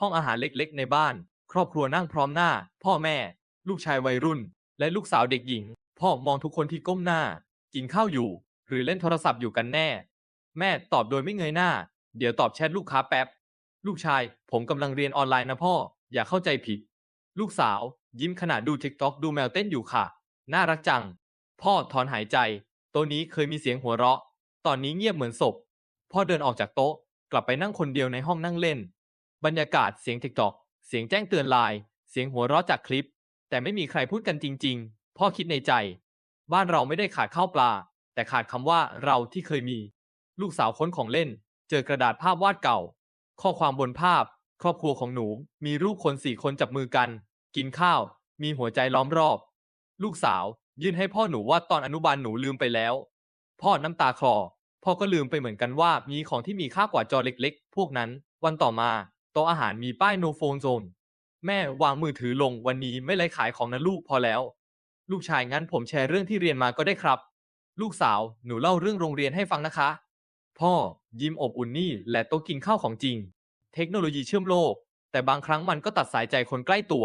ห้องอาหารเล็กๆ ในบ้าน ครอบครัวนั่งพร้อมหน้า พ่อแม่ ลูกชายวัยรุ่น และลูกสาวเด็กหญิง พ่อมองทุกคนที่ก้มหน้า กินข้าวอยู่ หรือเล่นโทรศัพท์อยู่กันแน่ แม่ตอบโดยไม่เงยหน้า เดี๋ยวตอบแชทลูกค้าแป๊บ ลูกชาย ผมกำลังเรียนออนไลน์นะพ่อ อย่าเข้าใจผิด ลูกสาว ยิ้มขณะดู TikTok ดูแมวเต้นอยู่ค่ะ น่ารักจัง พ่อถอนหายใจ โต๊ะนี้เคยมีเสียงหัวเราะ ตอนนี้เงียบเหมือนศพ พ่อเดินออกจากโต๊ะ กลับไปนั่งคนเดียวในห้องนั่งเล่น บรรยากาศเสียง TikTok เสียงแจ้งเตือนไลน์เสียงหัวเราะจากคลิป แต่ไม่มีใครพูดกันจริง ๆ พ่อคิดในใจ บ้านเราไม่ได้ขาดข้าวปลา แต่ขาดคำว่าเราที่เคยมี ลูกสาวค้นของเล่น เจอกระดาษภาพวาดเก่า ข้อความบนภาพ ครอบครัวของหนู มีรูปคนสี่คนจับมือกัน กินข้าว มีหัวใจล้อมรอบ ลูกสาว ยื่นให้พ่อหนูว่าตอนอนุบาลหนูลืมไปแล้ว พ่อน้ำตาคลอพ่อก็ลืมไปเหมือนกันว่ามีของที่มีค่ากว่าจอเล็ก ๆ พวกนั้น วันต่อมา โต๊ะอาหารมีป้าย no phone zone แม่วางมือถือลงวันนี้ไม่ไลขายของนะลูกพอแล้ว ลูกชายงั้นผมแชร์เรื่องที่เรียนมาก็ได้ครับ ลูกสาวหนูเล่าเรื่องโรงเรียนให้ฟังนะคะ พ่อยิ้มอบอุ่นนี่และโต๊ะกินข้าวของจริง เทคโนโลยีเชื่อมโลก แต่บางครั้งมันก็ตัดสายใจคนใกล้ตัว